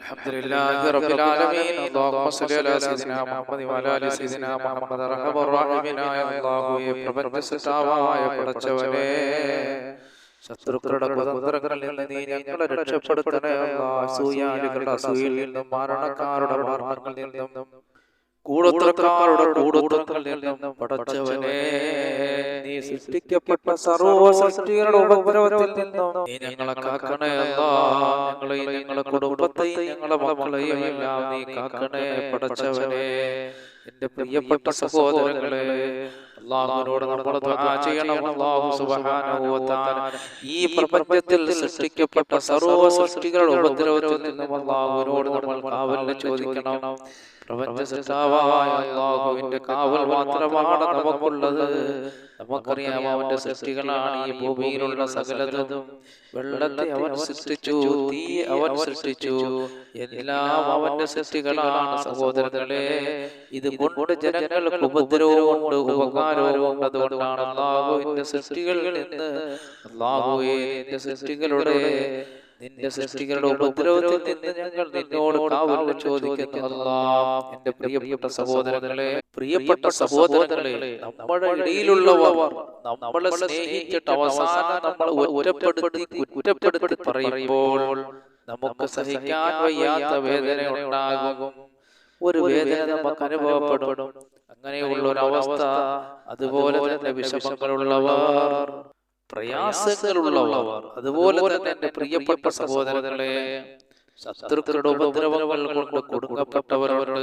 الحمد لله رب العالمين اللهم صل على سيدنا محمد وعلى ال سيدنا محمد رحم الراحمനായ അല്ലാഹുവേ പ്രപഞ്ചസ്ഥാവായ പടച്ചവനേ ശത്രുക്കളുടെ കുതന്ത്രങ്ങളിൽ നിന്ന് നീ ഞങ്ങളെ രക്ഷപ്പെടുത്തണേ. അസൂയാളികളുടെ അസൂയിൽ നിന്നും മരണക്കാരുടെ മരണങ്ങളിൽ നിന്നും കൂടോത്രക്കാരുടെ കൂടോത്രങ്ങളിൽ നിന്നും പടച്ചവനെ നീ സൃഷ്ടിക്കപ്പെട്ട സർവ സൃഷ്ടികളുടെ ഉപദ്രവത്തിൽ നിന്നും നീ ഞങ്ങളെ കാക്കണേ ഞങ്ങളെയും ഞങ്ങളെ കുടുംബത്തെയും ഞങ്ങളെ മക്കളെയും എല്ലാം നീ കാക്കണേ പടച്ചവനെ. എന്റെ പ്രിയപ്പെട്ട സഹോദരങ്ങളെ അള്ളാഹുവിനോട് നമ്മൾ ചെയ്യണം. അല്ലാഹു സുബ്ഹാനഹു വ തആല. ഈ പ്രപഞ്ചത്തിൽ സൃഷ്ടിക്കപ്പെട്ട സർവ സൃഷ്ടികളുടെ ഉപദ്രവത്തിൽ നിന്നും അള്ളാഹുവിനോട് നമ്മൾ കാവലിനെ ചോദിക്കണം. പ്രപഞ്ച സൃഷ്ടാവായ അള്ളാഹുവിന്റെ കാവൽ മാത്രമാണ് നമുക്കുള്ളത്. നമുക്കറിയാം അവന്റെ സൃഷ്ടികളാണ് ഈ ഭൂമിയിലുള്ള സകലതും. വെള്ളത്തെ അവൻ സൃഷ്ടിച്ചു തീ അവൻ സൃഷ്ടിച്ചു. എല്ലാം അവന്റെ സൃഷ്ടികളാണ് സഹോദരങ്ങളെ. ഇത് കൊണ്ട് ജനങ്ങൾക്ക് ഉപദ്രവവും ഉണ്ട് ഉപകാരവും അതുകൊണ്ടാണ് അള്ളാഹുവിന്റെ സൃഷ്ടികളിൽ നിന്ന് അള്ളാഹുവിന്റെ സൃഷ്ടികളുടെ നിന്റെ സൃഷ്ടികളുടെ ഉപദ്രവത്തിൽ നിന്ന് ഞങ്ങൾ നിന്നോട് കാവൽ ചോദിക്കുന്നു. അല്ലാ എന്റെ പ്രിയപ്പെട്ട സഹോദരങ്ങളെ പ്രിയപ്പെട്ട സഹോദരങ്ങളെ നമ്മുടെ ഇടയിലുള്ളവർ നമ്മളെ സ്നേഹിച്ചിട്ട് അവസാനം നമ്മൾ ഒറ്റപ്പെടുത്തി കുറ്റപ്പെടുത്തി പറയുമ്പോൾ നമുക്ക് സഹിക്കാൻ വയ്യാത്ത വേദന ഉണ്ടാകും. ഒരു വേദന നമുക്ക് അനുഭവപ്പെടും. അങ്ങനെയുള്ള ഒരു അവസ്ഥ അതുപോലെ തന്നെ വിഷമങ്ങളുള്ളവർ. പ്രയാസങ്ങളുള്ളവർ. അതുപോലെ തന്നെ എന്റെ പ്രിയപ്പെട്ട സഹോദരങ്ങളെ ശത്രുക്കളുടെ ഉപദ്രവങ്ങൾ കൊണ്ട് കൊടുക്കപ്പെട്ടവരോട്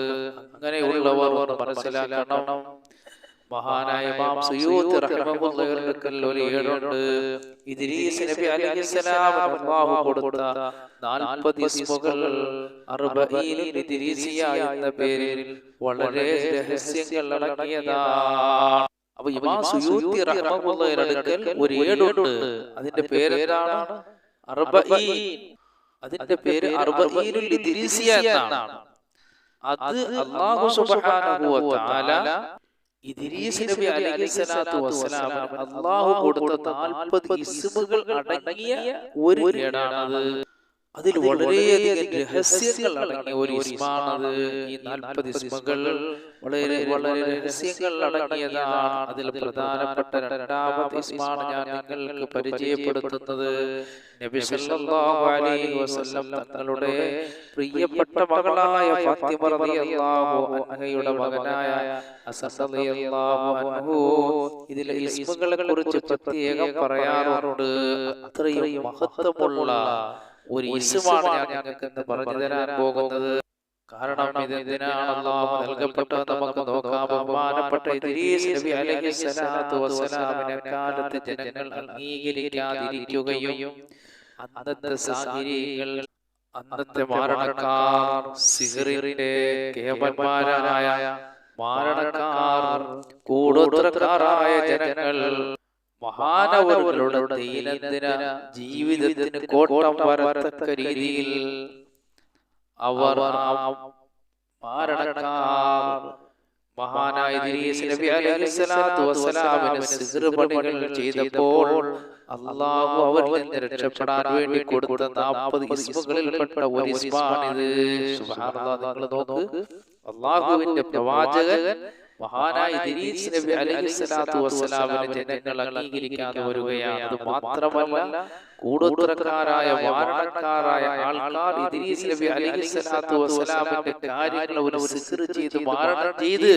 അങ്ങനെയുള്ളവർ മനസ്സിലാക്കണം. മഹാനായ മാം സുയൂത്ത് നബി അലൈഹിസ്സലാം അല്ലാഹു കൊടുത്ത 40 ഇസ്മുകൾ അർബഈനുൽ ഇദ്രീസിയ എന്ന പേരിൽ വളരെ രഹസ്യങ്ങൾ അപ്പൊ ഇമാം സുയൂത്തി അടുക്കൽ ഒരു ഏടുണ്ട്. അതിന്റെ പേരെന്താണ് അർബഈൻ അതിന്റെ പേര് അർബഈനുൽ ഇദ്രീസിയ എന്നാണ്. അത് അല്ലാഹു സുബ്ഹാനഹു വ തആല ഇദ്രീസ് നബി അലൈഹിസ്സലാത്തു വസ്സലാമിന് അല്ലാഹു കൊടുത്ത 40 ഇസ്മുകൾ അടങ്ങിയ ഒരു ഏടാണത്. അതിൽ വളരെയധികം രഹസ്യങ്ങൾ അടങ്ങിയ ഒരു ഇസ്മാണത് ഈ നാൽപ്പത് ഇസ്മകൾ വളരെ വളരെ രഹസ്യങ്ങൾ അടങ്ങിയതാണ് അതിൽ പ്രധാനപ്പെട്ട രണ്ടാമത്തെ ഇസ്മാണ് ഞാൻ നിങ്ങൾക്ക് പരിചയപ്പെടുത്തുന്നത് നബി സല്ലല്ലാഹു അലൈഹി വസല്ലം തങ്ങളുടെ പ്രിയപ്പെട്ട മകളായ ഫാത്തിമ റളിയല്ലാഹു അൻഹയുടെ മകനായ ഹസൻ റളിയല്ലാഹു അൻഹു ഇതിലെ ഇസ്മുകളെ കുറിച്ച് പ്രത്യേകം പറയാറുണ്ട്. അത്രയും മഹത്വമുള്ള ഒരു ഇസുമാണ് ഞാൻ ഞങ്ങൾക്ക് പറഞ്ഞു തരാൻ പോകുന്നത്. കാരണം ഇതെന്തിനാണ് അള്ളാഹു നൽകപ്പെട്ടത്. നമുക്ക് നോക്കാം. ബഹുമാനപ്പെട്ട ഇദ്രീസ് നബി അലൈഹി സ്വലാത്തു വസ്സലാമിനെ കാലത്ത് ജനങ്ങൾ അംഗീകരിക്കാതിരിക്കുകയും അന്നത്തെ സാഹചര്യങ്ങൾ അന്നത്തെ മാരണക്കാർ സിഹറിന്റെ കേവന്മാരായ മാരണക്കാർ കൂടോത്രക്കാരായ ജനങ്ങൾ മഹാനവരുടെ ദൈനംദിന ജീവിതത്തിന് കോട്ടം വരത്തക്ക രീതിയിൽ അവർ മാരണക്കാർ. മഹാനായ പണികൾ ചെയ്തപ്പോൾ അള്ളാഹു അവരിൽ നിന്ന് രക്ഷപ്പെടാൻ വേണ്ടി കൊടുത്ത നാൽപ്പത് ഇസ്മുകളിൽപ്പെട്ട ഒരു ഇസ്മാണിത് നിങ്ങൾ നോക്ക്. അള്ളാഹുവിന്റെ പ്രവാചകൻ മഹാനായ ഇദ്രീസ് നബി അലൈഹിസ്സലാത്തു വസ്സലാമിനെ ജനങ്ങൾ അംഗീകരിക്കാതെ വരികയാണ്. അത് മാത്രമല്ല കൂടുതലക്കാരായ വാരണക്കാരായ ആൾക്കാർ ഇദ്രീസ് നബി അലൈഹിസ്സലാത്തു വസ്സലാമിന്റെ കാര്യങ്ങൾ ഒരു സിഹർ ചെയ്ത് വാരണം ചെയ്ത്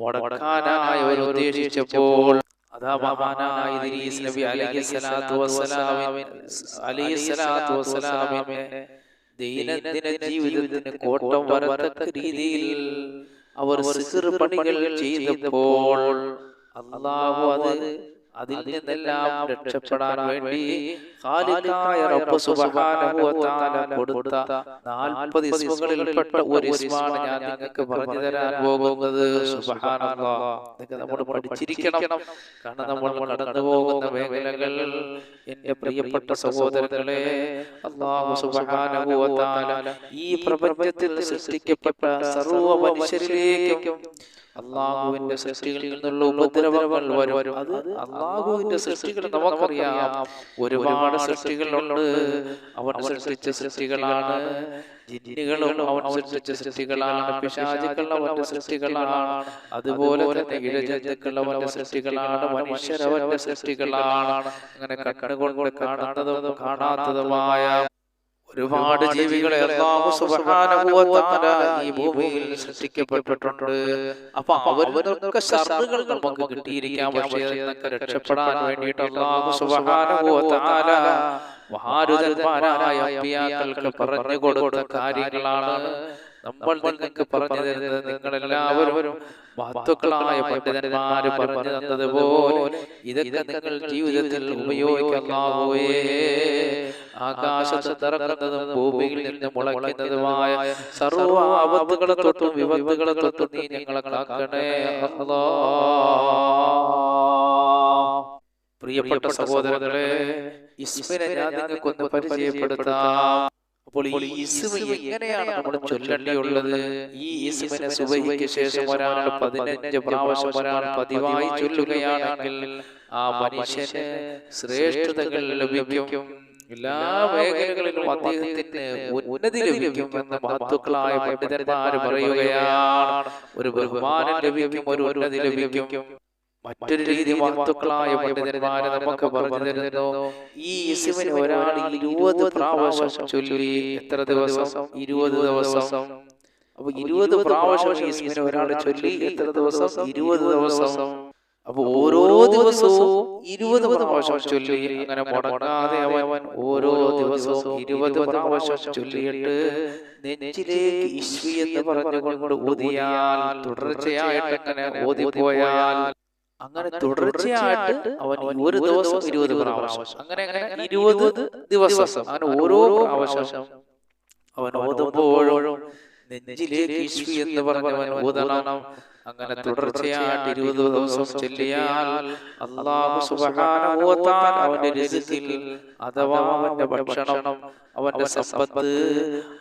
മുടക്കാനായി അവർ ഉദ്ദേശിച്ചപ്പോൾ അതാ മഹാനായ ഇദ്രീസ് നബി അലൈഹിസ്സലാത്തു വസ്സലാമിനെ അലൈഹിസ്സലാത്തു വസ്സലാമിനെ ദൈനംദിന ജീവിതത്തിന് കോട്ടം വരത്തക്ക രീതിയിൽ അവർ സിഹർ പണികൾ ചെയ്തപ്പോൾ അള്ളാഹു അത് അതിൽ നിന്നെല്ലാം രക്ഷപ്പെടാൻ വേണ്ടി ഖാലിഖായ റബ്ബ് സുബ്ഹാനഹു വ തആല കൊടുത്ത 40 ഇസ്മുകളിൽപ്പെട്ട ഒരു ഇസ്മാണ് ഞാൻ നിങ്ങൾക്ക് പറഞ്ഞു തരാൻ പോകുന്നത്. സുബ്ഹാനല്ലാഹ് നിങ്ങൾ നമ്മൾ പഠിച്ചിരിക്കണം. കാരണം നമ്മൾ കടന്നു പോകുന്ന മേഖലകൾ എന്റെ പ്രിയപ്പെട്ട സഹോദരങ്ങളെ അല്ലാഹു സുബ്ഹാനഹു വ തആല ഈ പ്രപഞ്ചത്തിൽ സൃഷ്ടിക്കപ്പെട്ട സർവ മനുഷ്യരിലേക്കും അള്ളാഹുവിന്റെ സൃഷ്ടികളിൽ നിന്നുള്ള ഉപദ്രവങ്ങൾ വരും. അത് അള്ളാഹുവിന്റെ സൃഷ്ടികൾ നമുക്കറിയാം. ഒരുപാട് സൃഷ്ടികളുണ്ട്. അവൻ സൃഷ്ടിച്ച സൃഷ്ടികളാണ് ജിന്നുകളും അവൻ സൃഷ്ടിച്ച സൃഷ്ടികളാണ്. പിശാചുക്കൾ അവന്റെ സൃഷ്ടികളാണ്. അതുപോലെ തന്നെ ഇഴജന്തുക്കൾ അവന്റെ സൃഷ്ടികളാണ്. മനുഷ്യർ അവന്റെ സൃഷ്ടികളാണ്. അങ്ങനെ കണ്ണുകൊണ്ട് കാണുന്നതും കാണാത്തതുമായ ഒരുപാട് ജീവികളെ ഈ ഭൂമിയിൽ സൃഷ്ടിക്കപ്പെട്ടിട്ടുണ്ട്. അപ്പൊ അവരൊക്കെ ശർദ്ദകൾ നമുക്ക് കിട്ടിയിരിക്കാം. പക്ഷേ അതിനൊക്കെ രക്ഷപ്പെടാൻ വേണ്ടിയിട്ട് മഹാരുതന്മാരായ പറഞ്ഞു കൊടുത്ത കാര്യങ്ങളാണ്. നമ്മൾ നിങ്ങൾക്ക് പറഞ്ഞു തരുന്നത് നിങ്ങളെല്ലാവരും മഹത്വക്കളായ പണ്ഡിതന്മാര് പറഞ്ഞു തന്നതുപോലെ ഇതൊക്കെ നിങ്ങൾ ജീവിതത്തിൽ ഉപയോഗിക്കാവോയേ ആകാശത്ത് തിറങ്ങുന്നതും ഭൂമിയിൽ നിന്ന് മുളയ്ക്കുന്നതുമായ സർവ ആപത്തുകളെ തൊട്ടും വിപത്തുകളെ തൊട്ടും നീ ഞങ്ങളെ കാക്കണേ. അല്ലാ പ്രിയപ്പെട്ട സഹോദരങ്ങളെ ഇസ്മിനെ ഞാൻ നിങ്ങൾക്കൊന്ന് പരിചയപ്പെടുത്താം. അപ്പോൾ ഈ ഇസ്മ എങ്ങനെയാണ് നമ്മൾ ചൊല്ലേണ്ടിയുള്ളത്? ഈ ഇസ്മിനെ സുബഹിക്ക് ശേഷം ഒരാൾ പതിനഞ്ച് പ്രാവശ്യം ഒരാൾ പതിവായി ചൊല്ലുകയാണെങ്കിൽ ആ മനുഷ്യന് ശ്രേഷ്ഠതകൾ ലഭിക്കും. എല്ലാ മേഖലകളിലും അദ്ദേഹത്തിന് ഉന്നതി ലഭിക്കും എന്ന് മഹത്വക്കളായ പണ്ഡിതന്മാര് പറയുകയാണ്. ഒരു ബഹുമാനം ലഭിക്കും ഒരു ഉന്നതി ലഭിക്കും. മറ്റൊരു രീതി വാർത്തുക്കളായ പണ്ഡിതന്മാരെ നമുക്ക് പറഞ്ഞു തരുന്നു ഈ ഇസ്മിന് ഒരാൾ ഇരുപത് പ്രാവശ്യം ചൊല്ലി. എത്ര ദിവസം? ഇരുപത് ദിവസം. അപ്പൊ ഇരുപത് പ്രാവശ്യം ഈ ഒരാൾ ചൊല്ലി. എത്ര ദിവസം? ഇരുപത് ദിവസം. അപ്പൊ ഓരോ ദിവസവും ഇരുപത് പ്രാവശ്യം ചൊല്ലി. അങ്ങനെ മുടങ്ങാതെ അവൻ ഓരോ ദിവസവും ഇരുപത് പ്രാവശ്യം ചൊല്ലിയിട്ട് നെഞ്ചിലേക്ക് ഇശ്വി എന്ന് പറഞ്ഞുകൊണ്ട് ഊതിയാൽ തുടർച്ചയായിട്ട് അങ്ങനെ ഓതിപ്പോയാൽ അങ്ങനെ തുടർച്ചയായിട്ട് അവൻ ഒരു ദിവസം ഇരുപത് പ്രാവശ്യം. അങ്ങനെ അങ്ങനെ ഇരുപത് ദിവസം. അങ്ങനെ ഓരോ പ്രാവശ്യം അവൻ ഓതുമ്പോഴും നെഞ്ചിലേക്ക് എന്ന് പറഞ്ഞവൻ ഊതണം. അങ്ങനെ തുടർച്ചയായിട്ട് ഇരുപത് ദിവസം ചെല്ലിയാൽ അള്ളാഹു സുബ്ഹാനഹു വ തആല അവന്റെ റിസ്കിൽ അഥവാ അവന്റെ ഭക്ഷണം അവന്റെ സമ്പത്ത്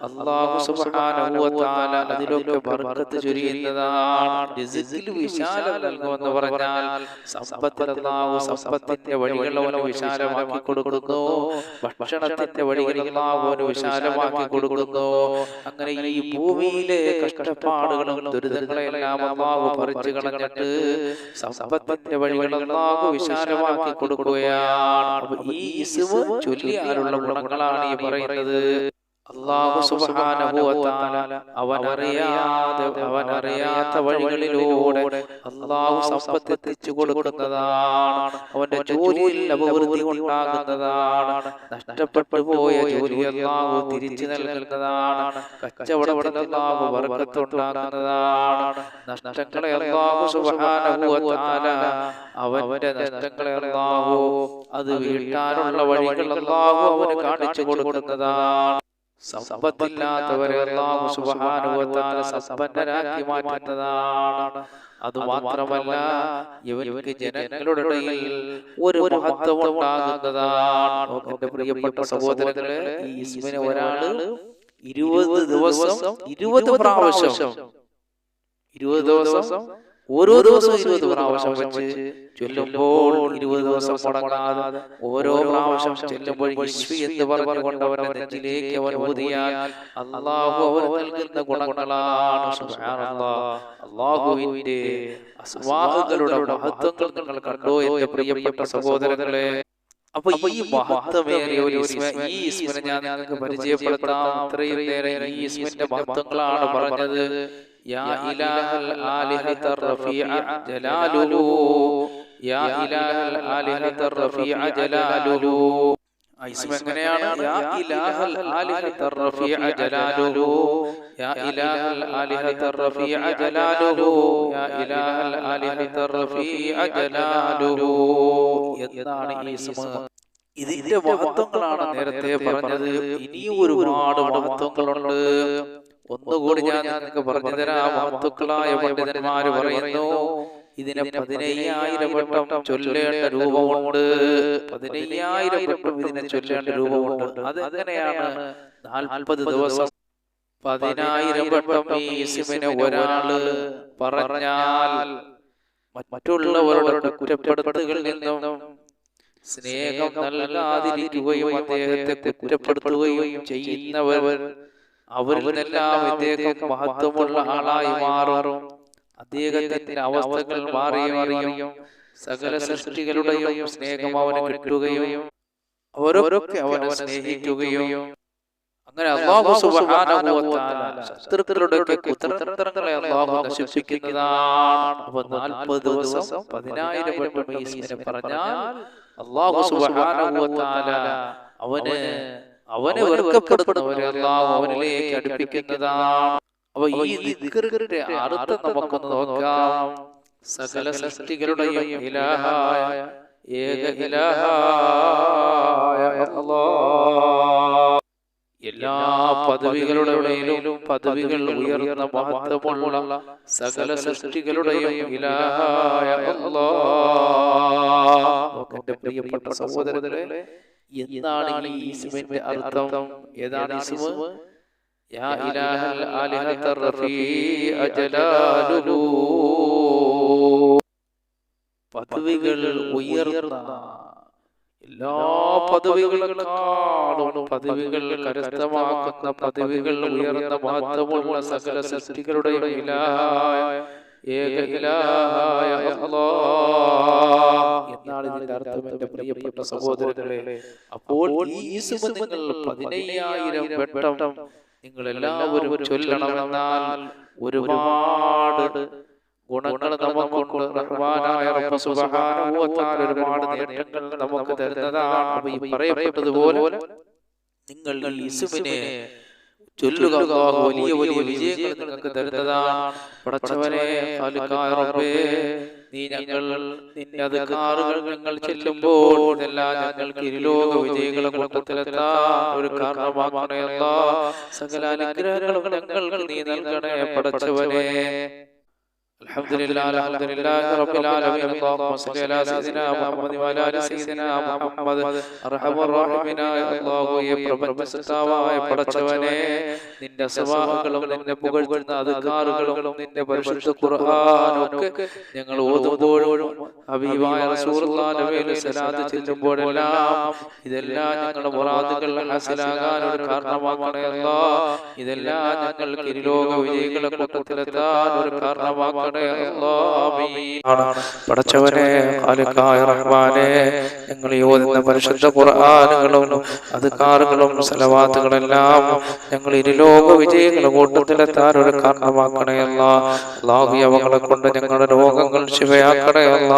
അള്ളാഹു സുബ്ഹാനഹു വ തആല അതിലൊക്കെ ബർക്കത്ത് ചൊരിയുന്നതാണ്. റിസ്കിൽ വിശാലം നൽകുമെന്ന് പറഞ്ഞാൽ സമ്പത്തിൽ അള്ളാഹു സമ്പത്തിന്റെ വഴികൾ അവന് വിശാലമാക്കി കൊടുക്കുന്നു. ഭക്ഷണത്തിന്റെ വഴികൾ അള്ളാഹു അവന് വിശാലമാക്കി കൊടുക്കുന്നു. അങ്ങനെ ഈ ഭൂമിയിലെ കഷ്ടപ്പാടുകളും ദുരിതങ്ങളെല്ലാം അള്ളാഹു പറിച്ചു കളഞ്ഞിട്ട് സമ്പത്തിന്റെ വഴികൾ അള്ളാഹു വിശാലമാക്കി കൊടുക്കുകയാണ്. ഈ ഇസ്മ ചൊല്ലിയാലുള്ള ഗുണങ്ങളാണ് ഈ പറയുന്നത്. അള്ളാഹു അറിയാതെ അവൻ അറിയാത്ത വഴികളിലൂടെ അള്ളാഹു സമ്പത്ത് എത്തിച്ചു കൊടുക്കുന്നതാണ് അവന്റെ ജോലിയിൽ അഭിവൃദ്ധി ഉണ്ടാകുന്നതാണ് നഷ്ടപ്പെട്ടു പോയ ജോലി അള്ളാഹു തിരിച്ചു നൽകുന്നതാണ്. കച്ചവടത്തിൽ അള്ളാഹു വർഗത്തുണ്ടാകുന്നതാണ് നഷ്ടങ്ങളെ അള്ളാഹു തആല അവന്റെ നഷ്ടങ്ങളെ അള്ളാഹു അത് വീട്ടാനുള്ള വഴികൾ അള്ളാഹു അവന് കാണിച്ചു കൊടുക്കുന്നതാണ്. സമ്പത്തില്ലാത്തവരെ തആല സമ്പന്നരാക്കി മാറ്റുന്നതാണ്. ഇവർക്ക് ജനങ്ങളുടെ ഇടയിൽ ഒരു മഹത്വം പ്രിയപ്പെട്ട സഹോദരങ്ങളെ ഈ ഇസ്മിനെ ഒരാൾ ഇരുപത് ദിവസം ഇരുപത് പ്രാവശ്യം ഇരുപത് ദിവസം ഓരോ ദിവസവും ഇരുപത് പ്രാവശ്യം വെച്ച് ചൊല്ലുമ്പോൾ ഇരുപത് ദിവസം മുടങ്ങാതെ ഓരോ പ്രാവശ്യം ചൊല്ലുമ്പോൾ ഇശ്വി എന്ന് പറഞ്ഞുകൊണ്ട് അവന്റെ നെഞ്ചിലേക്ക് അവൻ ഊതിയാൽ അള്ളാഹു അവർ നൽകുന്ന ഗുണങ്ങളാണ്. അള്ളാഹുവിന്റെ അസ്മാകളുടെ മഹത്വങ്ങൾ നിങ്ങൾ കണ്ടോ എന്റെ പ്രിയപ്പെട്ട സഹോദരങ്ങളെ? അപ്പൊ ഈ മഹത്വമേറിയ ഒരു ഈ ഇസ്മിനെ ഞാൻ നിങ്ങൾക്ക് പരിചയപ്പെടുത്താം. ഇത്രയും നേരം ഈ ഇസ്മിന്റെ മഹത്വങ്ങളാണ് പറഞ്ഞത്. യാ إله الآلهة റഫീഅ جلاله يا إله الآلهة റഫീഅ جلاله ആ ഇസ്മ എങ്ങനെയാണ്? യാ ഇലാഹൽ ആലിഹത റഫീഅ ജലാലുഹു യാ ഇലാഹൽ ആലിഹത റഫീഅ ജലാലുഹു യാ ഇലാഹൽ ആലിഹത റഫീഅ ജലാലുഹു എന്നാണ് ഈ ഇസ്മ. ഇതിന്റെ മഹത്വങ്ങളാണ് നേരത്തെ പറഞ്ഞത്. ഇനിയും ഒരുപാട് മഹത്വങ്ങളുണ്ട്. ഒന്നുകൂടി ഞാൻ നിങ്ങൾക്ക് പറഞ്ഞു തരാം മഹത്തുക്കളായ പണ്ഡിതന്മാര് പറയുന്നു ഇതിനെ പതിനയ്യായിരം വട്ടം ചൊല്ലേണ്ട രൂപമുണ്ട്. പതിനയ്യായിരം വട്ടം ഇതിനെ ചൊല്ലേണ്ട രൂപമുണ്ട്. അത് എങ്ങനെയാണ്? നാൽപ്പത് ദിവസം. പതിനായിരം വട്ടം ഈ ഇസ്മിനെ ഒരാൾ പറഞ്ഞാൽ മറ്റുള്ളവരുടെ കുറ്റപ്പെടുത്തുകളിൽ നിന്നും സ്നേഹം നൽകാതിരിക്കുകയും അദ്ദേഹത്തെ കുറ്റപ്പെടുത്തുകയും ചെയ്യുന്നവർ ഇദ്ദേഹം മഹത്വമുള്ള ആളായി മാറും. അദ്ദേഹത്തിന്റെ അവസ്ഥകൾ മാറിയും സകല സൃഷ്ടികളുടെയും സ്നേഹം അവന് കിട്ടുകയും അവരൊക്കെ അവനെ സ്നേഹിക്കുകയും അങ്ങനെ അള്ളാഹു ശത്രുക്കളുടെ കുതന്ത്രങ്ങളെ അള്ളാഹു നശിപ്പിക്കുന്നതാണ്. അപ്പോൾ 40 ദിവസം 10000 വട്ടം പറഞ്ഞാൽ അള്ളാഹു സുബ്ഹാനഹു വ തആല അവന് അവനെ വെറുക്കപ്പെടുന്നവരെ അള്ളാഹു അവനിലേക്ക് അടുപ്പിക്കുന്നതാണ്. അപ്പൊ ഈ ദിക്റിന്റെ അർത്ഥം നമുക്കൊന്ന് നോക്കാം. സകല സൃഷ്ടികളുടെയും ഇലാഹായ ഏക ഇലാഹായ അല്ലാഹ് എല്ലാ പദവികളുടെ പദവികൾ ഉയർന്ന മഹത്വമുള്ള സകല സൃഷ്ടികളുടെയും ഇലാഹായ അല്ലാഹ്. പ്രിയപ്പെട്ട സഹോദരങ്ങളെ എന്താണ് ഈ ഇസ്മിന്റെ അർത്ഥം? ഏതാണ് ഇസ്മ യാ ഇലാഹൽ ആലിഹത റഫീഅ ജലാലുഹു പദവികൾ ഉയർന്ന എല്ലാ പദവികളെക്കാളും പദവികൾ കരസ്ഥമാക്കുന്ന പദവികൾ ഉയർന്ന മഹത്വമുള്ള സകല സൃഷ്ടികളുടെ ഇലാഹായ എന്നാണ് ഇതിന്റെ അർത്ഥം എന്റെ പ്രിയപ്പെട്ട സഹോദരങ്ങളെ അപ്പോൾ ഈ നിങ്ങൾ പതിനയ്യായിരം വട്ടം നിങ്ങൾ എല്ലാവരും ചൊല്ലണമെന്നാൽ ഒരുപാട് ഗുണങ്ങൾ നമുക്കുണ്ട്. റഹ്മാനായ റബ്ബ് സുബ്ഹാനഹു വ തആല ഒരുപാട് നേട്ടങ്ങൾ നമുക്ക് തരുന്നതാണ്. അപ്പോൾ ഈ പറയപ്പെട്ടതുപോലെ നിങ്ങൾ ഈ ഇസ്മിനെ ചൊല്ലുക അല്ലാഹു വലിയ വലിയ വിജയങ്ങൾ നിങ്ങൾക്ക് തരുന്നതാണ്. പടച്ചവനെ റബ്ബേ നീ ഞങ്ങൾ നിന്റെ അധികാറുകൾ ഞങ്ങൾ ചെല്ലുമ്പോൾ ഇതെല്ലാം ഞങ്ങൾക്ക് ഇരുലോക വിജയികളെ കൂട്ടത്തിലെത്താൻ ഒരു കാരണമാക്കണേ സകല അനുഗ്രഹങ്ങളും ഞങ്ങൾക്ക് നീ നൽകണേ പടച്ചവനെ. الحمد لله الحمد لله رب العالمين اللهم صل على سيدنا محمد وعلى ال سيدنا محمد ارحم الراحمين അല്ലാഹു ഈ പ്രപഞ്ച സൃഷ്ടാവായ പടച്ചവനെ നിന്റെ സ്വഭാവങ്ങളും നിന്റെ പുകഴ്ത്തുന്ന അധികാറുകളും നിന്റെ പരിശുദ്ധ ഖുർആനും ഒക്കെ ഞങ്ങൾ ഓതുമ്പോഴും ഹബീബായ റസൂലുള്ളാഹിന്റെ മേൽ സലാത്ത് ചെല്ലുമ്പോഴെല്ലാം ഇതെല്ലാം ഞങ്ങളുടെ മുറാദുകൾ ഹാസിലാകാൻ ഒരു കാരണമാക്കണേ അല്ലാ ഇതെല്ലാം ഞങ്ങൾക്ക് ഇരുലോക വിജയികളെ കൂട്ടത്തിലെത്താൻ ഒരു കാരണമാക്കണേ പടച്ചവനെ ഖാലിഖായ റഹ്മാനെ ഞങ്ങൾ യോജിക്കുന്ന പരിശുദ്ധ ഖുർആനുകളും അധികാറുകളും സലവാത്തുകളെല്ലാം ഞങ്ങൾ ഇരുലോക വിജയങ്ങളുടെ കൂട്ടത്തിലെത്താൻ ഒരു കാരണമാക്കണേ അല്ലാഹു അവകളെ കൊണ്ട് ഞങ്ങളുടെ രോഗങ്ങൾ ശിവയാക്കണയല്ല.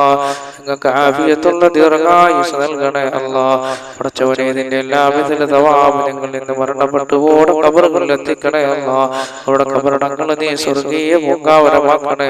ഞങ്ങൾക്ക് ആഫിയത്തുള്ള ദീർഘായുസ് നൽകണേ അല്ലാ പടച്ചവനെ ഇതിന്റെ എല്ലാവിധത്തിലെ തവാബ് ഞങ്ങൾ ഇന്ന് മരണപ്പെട്ടു ഓടെ കബറുകളിൽ എത്തിക്കണേ അല്ലാ അവിടെ കബറടങ്ങൾ നീ സ്വർഗീയ പൂങ്കാവരമാക്കണേ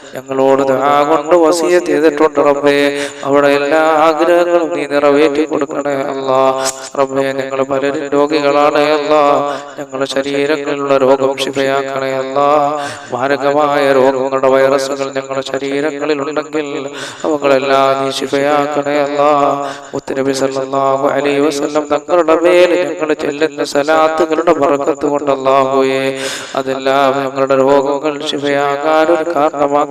ഞങ്ങളോട് കൊണ്ട് വസീയത്ത് ചെയ്തിട്ടുണ്ട് റബ്ബേ. അവിടെ എല്ലാ ആഗ്രഹങ്ങളും നീ നിറവേറ്റി കൊടുക്കണേ അല്ല. റബ്ബേ ഞങ്ങൾ പലരും രോഗികളാണ് അല്ല. ഞങ്ങളുടെ ശരീരങ്ങളിലുള്ള രോഗം ശിഫയാക്കണേ അല്ല. മാരകമായ രോഗങ്ങളുടെ വൈറസുകൾ ഞങ്ങളുടെ ശരീരങ്ങളിൽ ഉണ്ടെങ്കിൽ അവങ്ങളെല്ലാം നീ ശിഫയാക്കണേ അല്ല. മുത്തനബി സല്ലല്ലാഹു അലൈഹി വസല്ലം തങ്ങളുടെ മേൽ ഞങ്ങൾ ചെല്ലുന്ന സലാത്തുകളുടെ അല്ലാഹുവേ അതെല്ലാം ഞങ്ങളുടെ രോഗങ്ങൾ ശിഫയാകാൻ ഒരു കാരണമാക്കി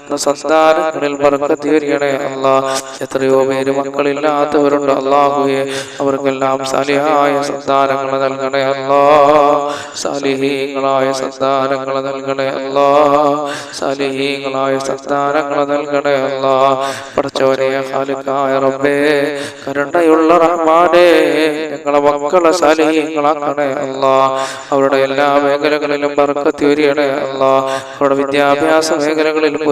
തന്ന സന്താനങ്ങളിൽ വർക്കത്ത് വരികണേ അല്ലാ എത്രയോ പേര് മക്കളില്ലാത്തവരുണ്ട് അള്ളാഹുയെ അവർക്കെല്ലാം സാലിഹായ സന്താനങ്ങൾ നൽകണേ അല്ലാ സാലിഹീങ്ങളായ സന്താനങ്ങൾ നൽകണേ അല്ലാ സാലിഹീങ്ങളായ സന്താനങ്ങൾ നൽകണേ അല്ലാ പടച്ചവനെ ഖാലിഖായ റബ്ബേ കരുണയുള്ള റഹ്മാനെ ഞങ്ങളെ മക്കളെ സാലിഹീങ്ങളാക്കണേ അല്ലാ അവരുടെ എല്ലാ മേഖലകളിലും ബർക്കത്ത് വരികണേ അല്ലാ അവരുടെ വിദ്യാഭ്യാസ മേഖലകളിൽ